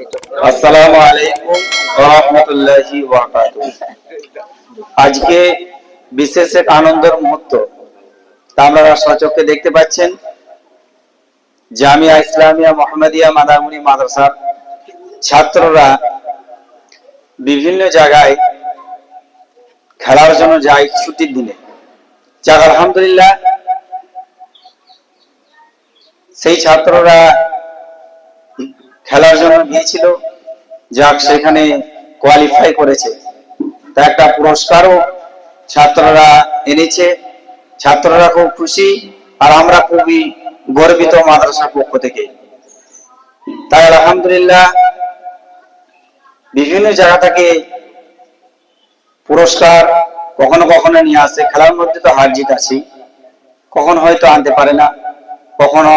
আসসালামু আলাইকুম আজকে বিশেষ এক আনন্দের মুহূর্ত। তা আপনারা দেখতে পাচ্ছেন। জামিয়া ইসলামিয়া মোহাম্মদিয়া মাদামুনি মাদ্রাসার ছাত্ররা বিভিন্ন জায়গায় খেলার জন্য যায় ছুটির দিনে। যাক, আলহামদুলিল্লাহ, সেই ছাত্ররা খেলার জন্য গিয়েছিল যাক, সেখানে কোয়ালিফাই করেছে। তা একটা পুরস্কারও ছাত্ররা এনেছে। ছাত্ররা খুব খুশি আর আমরা খুবই গর্বিত মাদ্রাসার পক্ষ থেকে। তাই আলহামদুলিল্লাহ, বিভিন্ন জায়গা থেকে পুরস্কার কখনো কখনো নিয়ে আসে। খেলার মধ্যে তো হার জিত আছে কখনো হয়তো আনতে পারে না, কখনো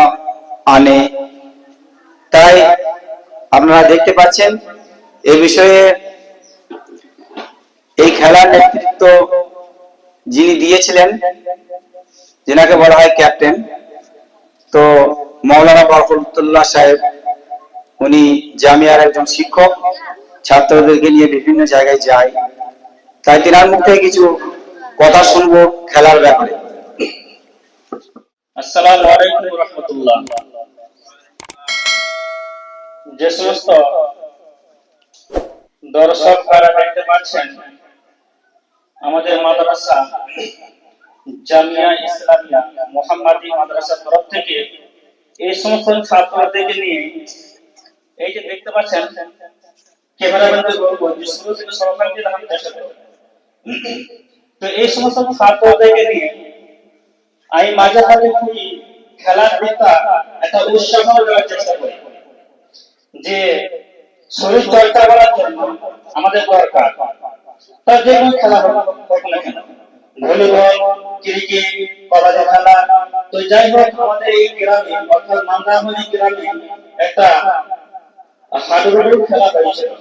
আনে। আপনারা দেখতে পাচ্ছেন এই বিষয়ে এই খেলার নেতৃত্ব যিনি দিয়েছিলেন, যেনাকে বলা হয় ক্যাপ্টেন, তো মৌলানা বরকতুল্লাহ সাহেব, উনি জামিয়ার একজন শিক্ষক, ছাত্রদেরকে নিয়ে বিভিন্ন জায়গায় যায়। তাই তিনার মুখ থেকে কিছু কথা শুনব খেলার ব্যাপারে। আসসালামু আলাইকুম রহমতুল্লাহ। যে সমস্ত দর্শক ভাইরা দেখতে পাচ্ছেন আমাদের মাদ্রাসা জামিয়া ইসলামিয়া, মোহাম্মদী তরফ থেকে এই সমস্ত ছাত্রদেরকে নিয়ে এই যে দেখতে পাচ্ছেন চেষ্টা তো এই সমস্ত ছাত্রদেরকে নিয়ে আমি মাঝে মাঝে খেলার একটা উৎসাহ দেওয়ার চেষ্টা করি। যে শরীর চর্চা করার জন্য আমাদের দরকার। তার যে কোনো খেলা হোক হোক না কেন। ভলিবল, ক্রিকেট, কবাডি খেলা, তো যাই হোক, আমাদের এই গ্রামে, অর্থাৎ গ্রামে একটা হাডুডু খেলা হয়েছিল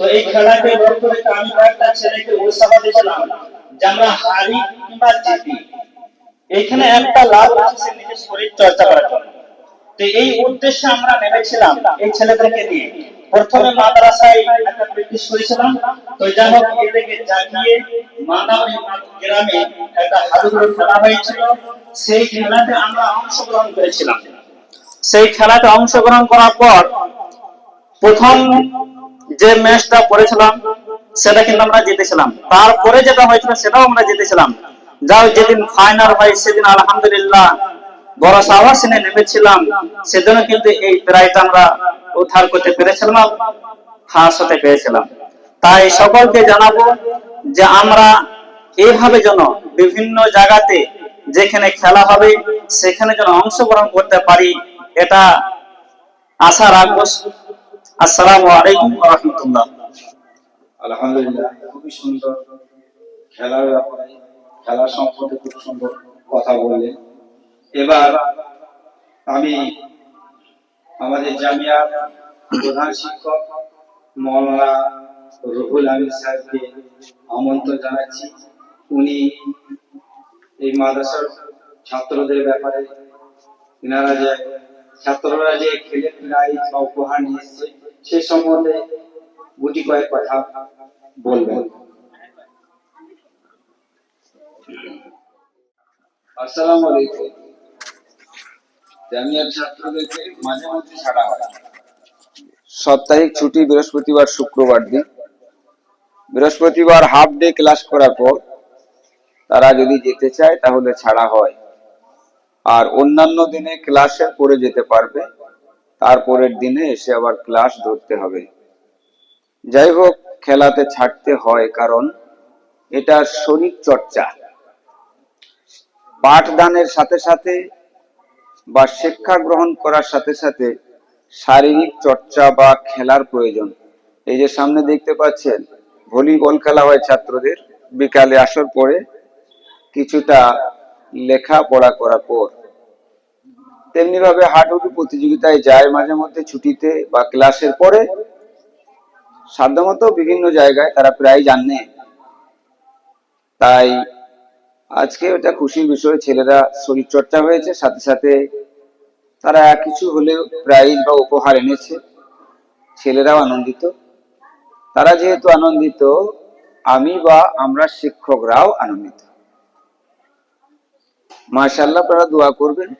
তো এই খেলাকে লক্ষ্য রেখে আমি কয়েকটা ছেলেকে উৎসাহ দিয়েছিলাম যে আমরা হারি কিংবা জিতি। এখানে একটা লাভ আছে নিজের শরীর চর্চা করার জন্য। এই উদ্দেশ্যে আমরা নেমেছিলাম এই ছেলেদেরকে নিয়ে। প্রথমে মাদ্রাসায় একটা প্র্যাকটিস করেছিলাম তো যাই হোক, এদেরকে জাগিয়ে গ্রামে একটা খেলা হয়েছিল। সেই খেলাতে আমরা অংশগ্রহণ করেছিলাম। সেই খেলাতে অংশগ্রহণ করার পর প্রথম যে ম্যাচটা পড়েছিলাম, সেটা কিন্তু আমরা জিতেছিলাম। তারপরে যেটা হয়েছিল, সেটাও আমরা জিতেছিলাম। যাও যেদিন ফাইনাল হয়, সেদিন আলহামদুলিল্লাহ বড় সাহসিনে নেমেছিলাম, সেজন্য কিন্তু এই প্রাইজটা আমরা উদ্ধার করতে পেরেছিলাম ফাঁস হতে পেরেছিলাম। তাই সকলকে জানাব যে আমরা এইভাবে যেন বিভিন্ন জায়গাতে যেখানে খেলা হবে, সেখানে যেন অংশগ্রহণ করতে পারি, এটা আশা রাখব। আসসালামু আলাইকুম রহমতুল্লাহ। আলহামদুলিল্লাহ, খুবই সুন্দর খেলার ব্যাপারে খেলার সম্পর্কে খুব সুন্দর কথা বললেন। এবার আমি আমাদের জামিয়ার প্রধান শিক্ষক মৌলানা রুহুল আমিন সাহেবকে আমন্ত্রণ জানাচ্ছি। উনি এই মাদ্রাসার ছাত্রদের ব্যাপারে এনারা যে ছাত্ররা যে খেলে প্রাইজ বা উপহার নিয়ে সে সম্বন্ধে গুটি কয়েক কথা বলবেন। আসসালামু আলাইকুম। সাপ্তাহিক ছুটি বৃহস্পতিবার, শুক্রবার দিন। বৃহস্পতিবার হাফ ডে ক্লাস করার পর তারা যদি যেতে চায় তাহলে ছাড়া হয়। আর অন্যান্য দিনে ক্লাসে করে যেতে পারবে। তারপরের দিনে এসে আবার ক্লাস ধরতে হবে। যাই হোক, খেলাতে ছাড়তে হয় কারণ এটা শরীর চর্চা পাঠদানের সাথে সাথে বা শিক্ষা গ্রহণ করার সাথে সাথে শারীরিক চর্চা বা খেলার প্রয়োজন। এই যে সামনে দেখতে পাচ্ছেন, ভলিবল খেলা হয় ছাত্রদের। বিকালে আসার পরে কিছুটা লেখাপড়া করার পর। তেমনি ভাবে হাডুডু প্রতিযোগিতায় যায় মাঝে মধ্যে ছুটিতে বা ক্লাসের পরে। সাধ্যমতো বিভিন্ন জায়গায় তারা প্রায় জানে। তাই আজকে এটা খুশির বিষয়, ছেলেরা শরীর চর্চা হয়েছে, সাথে সাথে তারা কিছু হলেও প্রাইজ বা উপহার এনেছে। ছেলেরাও আনন্দিত। তারা যেহেতু আনন্দিত, আমি বা আমরা শিক্ষকরাও আনন্দিত। মাশাল্লাহ আপনারা দোয়া করবেন,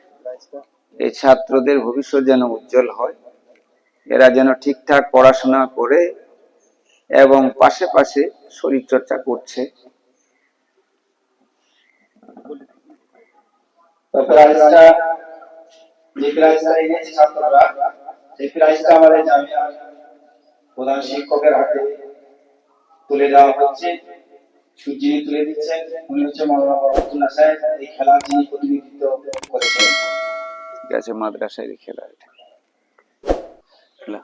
এই ছাত্রদের ভবিষ্যৎ যেন উজ্জ্বল হয়। এরা যেন ঠিকঠাক পড়াশোনা করে এবং পাশে পাশে শরীর চর্চা করছে। তো যে প্রাইজটা এনেছে ছাত্ররা সেই প্রাইজটা আমাদের জামিয়া প্রধান শিক্ষকের হাতে তুলে দেওয়া হচ্ছে। যিনি তুলে দিচ্ছেন উনি হচ্ছে মৌলানা বরকতুল্লাহ সাহেব এই খেলা যিনি প্রতিনিধিত্ব করেছেন। ঠিক আছে মাদ্রাসায় খেলা এটা। খেলা